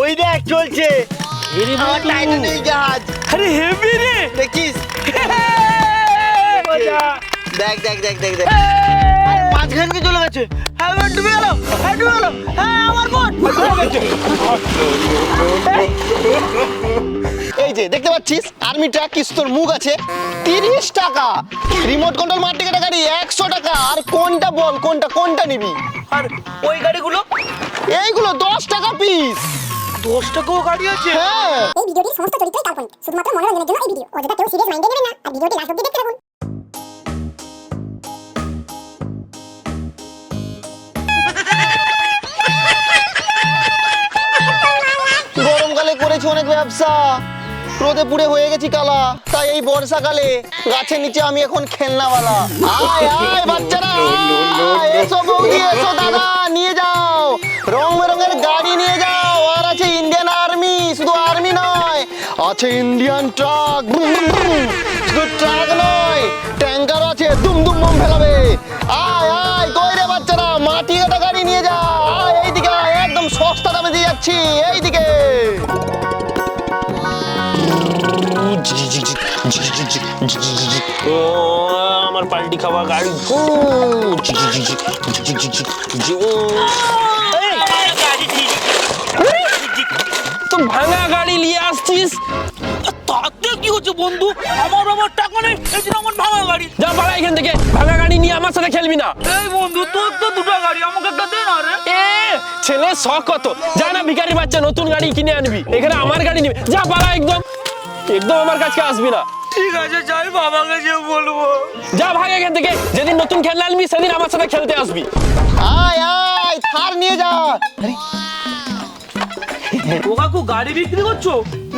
ওই দেখ চলছে। আমার টাইটানিক জাহাজ। আরে হেভি রে। দেখিস? দেখ দেখ দেখ দেখ দেখ। মাঝখান কি চলে গেছে। হ্যাঁ ডুবে গেল হ্যাঁ ডুবে গেল হ্যাঁ আমার বোট এই যে দেখতে পাচ্ছিস? আর্মি ট্রাক কিস্তর মুখ আছে। তিরিশ টাকা। রিমোট কন্ট্রোল মার টিকেট গাড়ি একশো টাকা। আর কোনটা বল কোনটা কোনটা নিবি? আর ওই গাড়িগুলো? এইগুলো দশ টাকা পিস দশ টাকাও গাড়ি আছে। হ্যাঁ। এই ভিডিওটির সমস্ত চরিত্রই কাল্পনিক। শুধুমাত্র মনোরঞ্জনের জন্য এই ভিডিও। অযথা কেউ সিরিয়াস মাইন্ডে নেবেন না আর ভিডিওটি লাস্ট অব্দি দেখতে থাকুন। গরমকালে করেছি অনেক ব্যবসা। রোদে পুড়ে হয়ে গেছি কালা। তাই এই বর্ষাকালে গাছের নিচে আমি এখন খেলনাওয়ালা। আয় আয় বাচ্চারা আয়, এসো বৌদি এসো দাদা নিয়ে যাও। রং বেরঙের গাড়ি নিয়ে যাও। আছে ইন্ডিয়ান আর্মি শুধু আর্মি নয় আছে ইন্ডিয়ান ট্রাক শুধু ট্রাক নয় ট্যাঙ্কার আছে দুম দুম বম ফেলাবে আয় আয় কই রে বাচ্চারা মাটি কাটা গাড়ি নিয়ে যা আয় এইদিকে আয়, একদম সস্তা দামে দিয়ে যাচ্ছি এইদিকে ও আমার পাল্টি খাওয়া গাড়ি তো ভাঙা গাড়ি নিয়ে আসছিস? তাতে কি হচ্ছে বন্ধু? আমার আমার টাকা নেই এই জন্য আমার ভাঙা গাড়ি। যা পালা এখান থেকে। ভাঙা গাড়ি নিয়ে আমার সাথে খেলবি না। এই বন্ধু তোর তো দুটো গাড়ি আমাকে একটা দে না রে। এ ছেলে শখ কত? যা না ভিখারি বাচ্চা নতুন গাড়ি কিনে আনবি। এখানে আমার গাড়ি নিবি। যা পালা একদম। একদম আমার কাছে আসবি না। ঠিক আছে যাই বাবাকে যে বলব। যা ভাগ এখান থেকে। যেদিন নতুন খেলনা আনবি সেদিন আমার সাথে খেলতে আসবি। আয় আয় থার নিয়ে যা। ও কাকু গাড়ি বিক্রি করছ?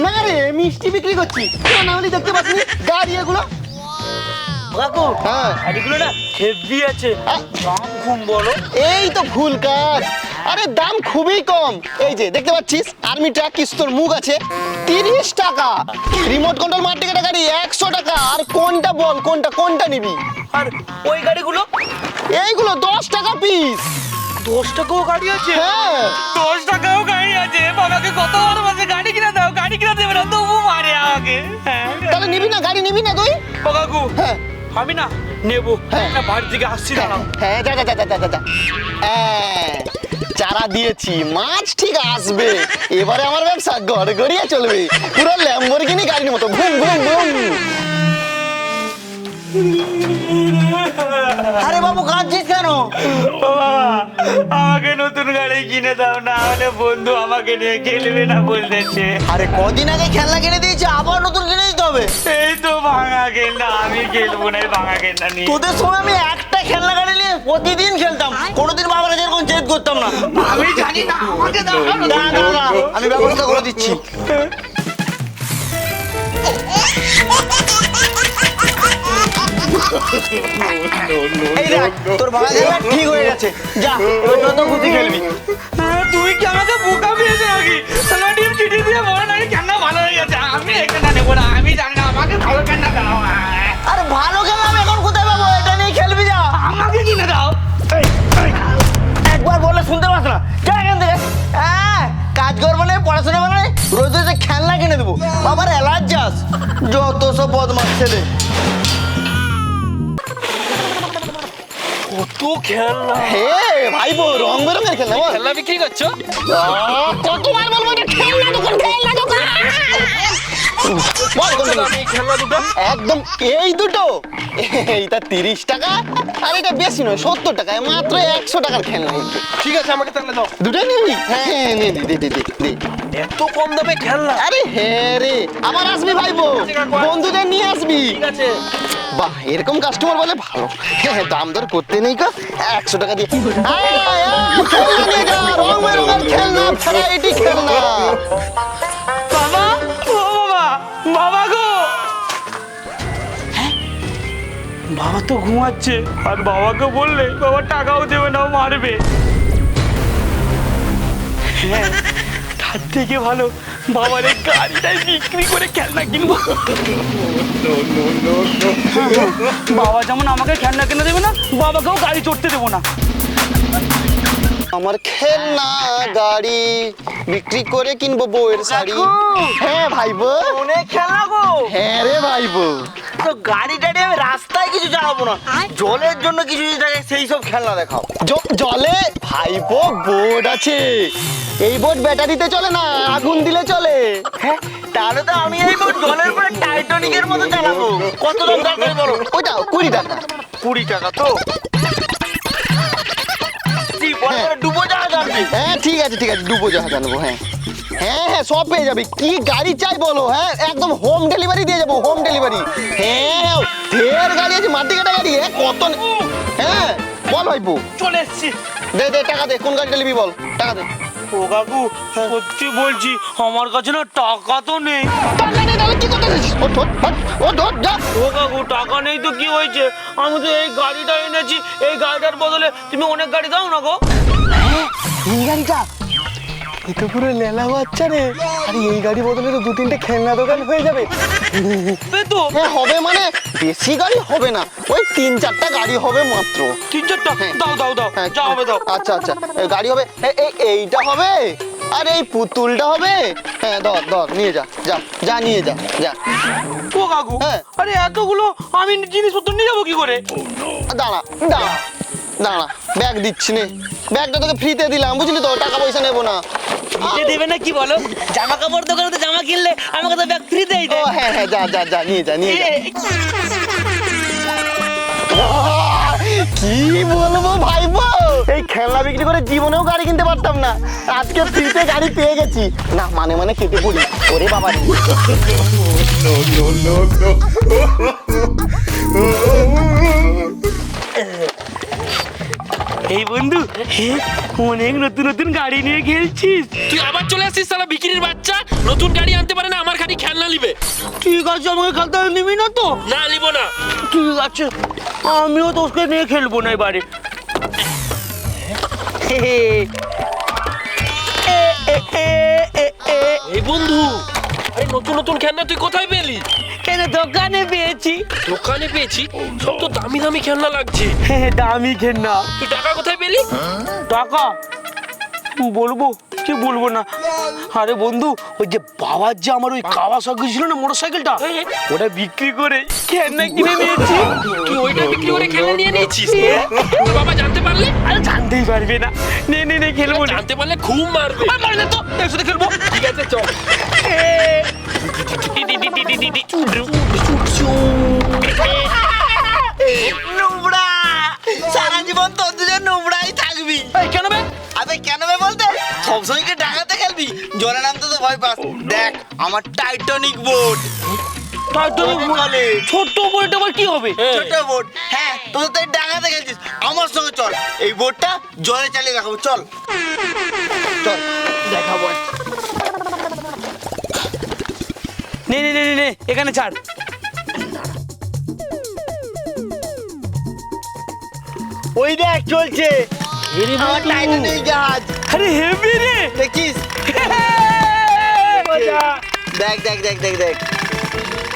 না রে মিষ্টি বিক্রি করছি। না হলে দেখতে পাচ্ছি গাড়ি এগুলো। কাকু হ্যাঁ। গাড়িগুলো না হেভি আছে। দাম খুব বলো। এই তো ভুল কাজ। আরে দাম খুবই কম। এই যে দেখতে পাচ্ছিস? আর্মি ট্রাক কিস্তর মুখ আছে। তিরিশ টাকা। রিমোট কন্ট্রোল মার টিকেট গাড়ি একশো টাকা। আর কোনটা বল কোনটা কোনটা নিবি? আর ওই গাড়িগুলো? এইগুলো দশ টাকা পিস দশ টাকাও গাড়ি আছে। হ্যাঁ। দশ টাকাও গাড়ি আছে। বাবাকে কত বড় মাসে গাড়ি কিনে দাও গাড়ি কিনে দেবে না তবু মারে আমাকে। হ্যাঁ। তাহলে নিবি না গাড়ি নিবি না তুই? কাকু হ্যাঁ। আমি না নেব। হ্যাঁ। না বাড়ির দিকে আসছি দাঁড়াও। হ্যাঁ যা যা যা যা, যা যা। যা হ্যাঁ, চারা দিয়েছি মাছ ঠিক আসবে। এবারে আমার ব্যবসা গড়গড়িয়ে চলবে। পুরো ল্যাম্বরগিনি গাড়ির মতো ঘুম ঘুম ঘুম আরে বাবু কাঁদছিস কেন? আমাকে নতুন গাড়ি কিনে দাও না হলে বন্ধু আমাকে নিয়ে খেলবে না বলতেছে। আরে কদিন আগে খেলনা কিনে দিয়েছে আবার নতুন কিনে দিতে হবে? এই তো ভাঙা খেলনা আমি খেলব না ভাঙা খেলনা নিয়ে। তোদের সময় আমি একটা খেলনা গাড়ি নিয়ে প্রতিদিন খেলতাম কোনোদিন বাবার এরকম জেদ করতাম না। আমি জানি না আমাকে দাও না দাঁড়া, দাঁড়া, আমি ব্যবস্থা করে দিচ্ছি। এই দেখ তোর বাবা খেলা ঠিক হয়ে গেছে। যা এবার যত খুশি খেলবি। হ্যাঁ, কি আমাকে বোকা পেয়েছ নাকি? তোমার টিম চিঠি দিয়ে বলো নাকি কেননা ভালো হয়ে গেছে? আমি এখানে নেব না আমি জানি না আমাকে ভালো কেননা দাও। আরে ভালো খেললাম এখন কোথায় পাবো? এটা নিয়ে খেলবি যা। আমাকে কিনে দাও। একবার বললে শুনতে পাস না। যা এখান থেকে। হ্যাঁ কাজ করব না পড়াশোনা করব না রোজ রোজ খেলনা কিনে দেবো। বাবার যাস যত সব বদমাস ছেলে। কত খেলনা হে ভাইবো রং বেরঙের খেলনা বল খেলনা বিক্রি করছ আহ, কতবার বলব এটা খেলনা দোকান খেলনা দোকান বল কোনটা নিবি? একদম এই দুটো? এইটা তিরিশ টাকা আর এটা বেশি নয় সত্তর টাকা মাত্র একশো টাকার খেলনা ঠিক আছে আমাকে তাহলে দাও। দুটো নিবি? হ্যাঁ। নে দে দে দে দে দে এত কম দামে খেলনা? আরে হ্যাঁ রে আবার আসবি ভাইবো বন্ধুদের নিয়ে আসবি? ঠিক আছে। বাহ এরকম কাস্টমার বলে ভালো। হ্যাঁ হ্যাঁ, দাম দর করতে নেই কা একশো টাকা দিয়ে। খেলনা খেলনা ভ্যারাইটি খেলনা। বাবা গো! বাবা তো ঘুমাচ্ছে। আর বাবাকে বললে বাবা টাকাও দেবে না মারবে। হ্যাঁ তার থেকে ভালো বাবার এই গাড়িটাই বিক্রি করে খেলনা কিনবো। বাবা যেমন আমাকে খেলনা কিনে দেবে না বাবাকেও গাড়ি চড়তে দেবো না। আমার খেলনা গাড়ি বিক্রি করে কিনবো বউয়ের শাড়ি। হ্যাঁ ভাইবো। অনেক খেলনা গো। হ্যাঁ রে ভাইবো। তো গাড়ি টাড়ি আমি রাস্তায় কিছু চালাবো না। জলের জন্য কিছু যদি থাকে সেই সব খেলনা দেখাও। জলে? ভাইপো বোর্ড আছে। এই বোর্ড ব্যাটারিতে চলে না আগুন দিলে চলে। হ্যাঁ তাহলে তো আমি এই বোট জলের পরে টাইটানিকের মতো চালাবো। কত দাম দরকার বলো? ওইটা কুড়ি টাকা। কুড়ি টাকা তো। ডুবো যাবে হ্যাঁ ঠিক আছে ঠিক আছে ডুবো জাহাজ আনব হ্যাঁ। হ্যাঁ হ্যাঁ সব পেয়ে যাবে। কি গাড়ি চাই বলো হ্যাঁ? একদম হোম ডেলিভারি দিয়ে যাব হোম ডেলিভারি হ্যাঁ ফের গাড়ি আছে মাটি কাটা গাড়ি হ্যাঁ কত নে- হ্যাঁ বল ভাইপো। চলে এসছি। দে দে টাকা দে কোন গাড়িটা নিবি বল টাকা দে। ও কাকু সত্যি বলছি আমার কাছে না টাকা তো নেই টাকা নেই তাহলে কি করতে ওঠ, ওঠ, যা। ও কাকু টাকা নেই তো কি হয়েছে আমি তো এই গাড়িটা এনেছি এই গাড়িটার বদলে তুমি অনেক গাড়ি দাও না গো গাড়িটা এ তো পুরো লেলা বাচ্চা রে। আরে এই গাড়ি বদলে তো দু তিনটে খেলনা দোকান হয়ে যাবে। তো। হ্যাঁ হবে মানে? বেশি গাড়ি হবে না। ওই তিন চারটা গাড়ি হবে মাত্র। তিন চারটা? হ্যাঁ। দাও দাও দাও। হ্যাঁ, যা হবে দাও। আচ্ছা আচ্ছা। গাড়ি হবে। এই এইটা হবে? আর এই পুতুলটা হবে? হ্যাঁ ধর ধর নিয়ে যা যা যা নিয়ে যা যা। ও কাকু হ্যাঁ। আরে এতগুলো আমি জিনিসপত্র নিয়ে যাব কি করে? দাঁড়া দাঁড়া। দাঁড়া ব্যাগ দিচ্ছি নে ব্যাগটা তোকে ফ্রিতে দিলাম বুঝলি তো টাকা পয়সা নেব না দিতে দেবে না কি বলো জামা কাপড় দোকানে তো জামা কিনলে আমাকে তো ব্যাগ ফ্রি দেই ও হ্যাঁ হ্যাঁ যা যা যা নিয়ে যা নিয়ে যা কি বলব ভাইবো এই খেলনা বিক্রি করে জীবনেও গাড়ি কিনতে পারতাম না আজকে ফ্রিতে গাড়ি পেয়ে গেছি না মানে মানে কেটে পড়ি ওরে বাবা রে। এই বন্ধু অনেক নতুন নতুন গাড়ি নিয়ে খেলছিস। তুই আবার চলে আসছিস সালা বিক্রির বাচ্চা। নতুন গাড়ি আনতে পারে না আমার গাড়ি খেলনা নিবে। ঠিক আছে আমাকে খেলতে নিবি না তো? না নিব না। ঠিক আছে আমিও তোকে নিয়ে খেলব না এবারে। এই বন্ধু আরে নতুন নতুন খেলনা তুই কোথায় পেলি? কেন দোকানে পেয়েছি? দোকানে পেয়েছি? সব তো দামি দামি খেলনা লাগছে। হে, দামি খেলনা। তুই টাকা কোথায় পেলি? টাকা? বলব। কি বলব না আরে বন্ধু ওই যে বাবার যে আমার ওই কাওয়াসাকি ছিল না মোটর সাইকেলটা ওটা বিক্রি করে খেলনা কিনে নিয়েছি কি ওইটা বিক্রি করে খেলনা নিয়ে নিয়েছিস বাবা জানতে পারলে আরে জানতেই পারবে না নে নে নে খেলব না জানতে পারলে খুব মারবে আর পারলে তো একসাথে খেলব ঠিক আছে চল নোংরা সারা জীবন তোর দুজন নোংরাই থাকবি কেন বে আবে কেন বে বলতে সবসময়কে ডাকাতে খেলবি? জলে নামতে তো ভয় পাস। দেখ আমার টাইটানিক বোট বলে। ছোট্ট বলে আবার কি হবে? ছোট বোট হ্যাঁ তোদের তাই ডাকাতে খেলছিস। আমার সঙ্গে চল। এই বোটটা জলে চালিয়ে দেখাবো। চল। চল। দেখাবো। নে নে নে, নে এখানে ছাড়। ওই দেখ চলছে। আমার টাইটানিক জাহাজ। আরে হেভি রে। দেখিস? দেখ দেখ দেখ দেখ দেখ।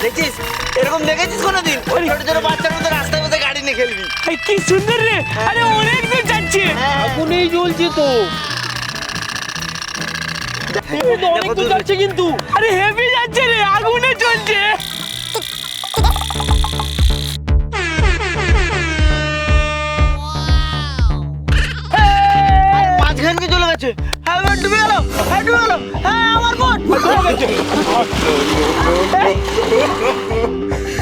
দেখছিস এরকম দেখেছিস কোনোদিন? ওই ছোট ছোট বাচ্চার মতো রাস্তায় মধ্যে গাড়ি নিয়ে খেলবি। কি সুন্দর রে। আরে অনেক দূর যাচ্ছে। আগুনেই জ্বলছে তো। অনেক দূর যাচ্ছে কিন্তু। আরে হেভি যাচ্ছে রে আগুনে চলছে গেছে হ্যাঁ ডুবে গেল হ্যাঁ ডুবে গেল হ্যাঁ আমার বোট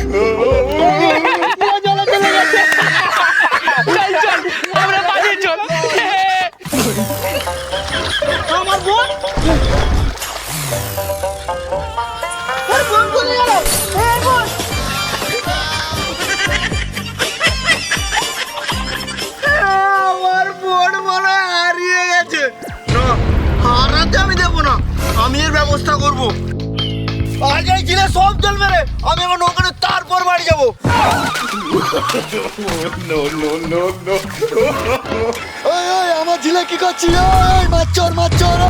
ব্যবস্থা করব। আজ এই জিনিস সব জল মেরে আমি আমার ওখানে তারপর বাড়ি যাব। আমার ঝিলে কি করছি মাছ চোর মাছ চোর।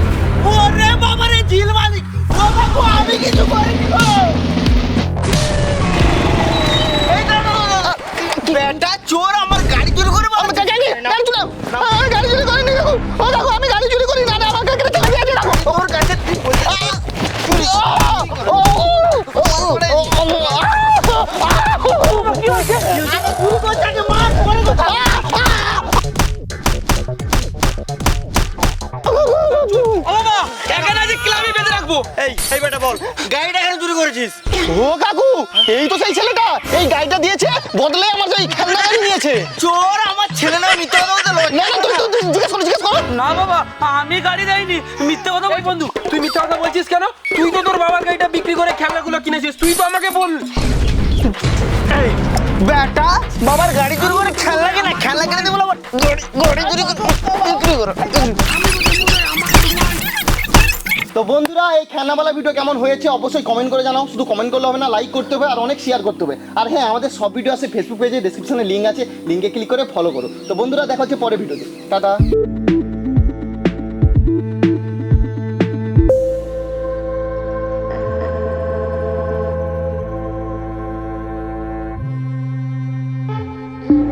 এই তো সেই ছেলেটা। এই গাড়িটা দিয়েছে বদলে আমার সেই খেলনা গাড়ি নিয়েছে। চোর আমার ছেলে না মিথ্যা কথা বলতে লজ্জা না না তুই তুই- জিজ্ঞেস করো জিজ্ঞেস করো। না বাবা আমি গাড়ি দেয়নি মিথ্যে কথা বল বন্ধু তুই মিথ্যা কথা বলছিস কেন? তুই তো তোর বাবার গাড়িটা বিক্রি করে খেলনাগুলো কিনেছিস তুই তো আমাকে বল এই বেটা বাবার গাড়ি চুরি করে খেলনা কেনা খেলনা কিনে দেবো আবার গাড়ি গাড়ি চুরি করে বিক্রি করো তো বন্ধুরা, এই খেলনাওয়ালা ভিডিও কেমন হয়েছে অবশ্যই কমেন্ট করে জানাও। শুধু কমেন্ট করলে হবে না লাইক করতে হবে আর অনেক শেয়ার করতে হবে। আর হ্যাঁ আমাদের সব ভিডিও আছে ফেসবুক পেজে ডিসক্রিপশনে লিঙ্ক আছে। লিঙ্কে ক্লিক করে ফলো করো। তো বন্ধুরা, দেখা হচ্ছে পরে ভিডিওতে টাটা।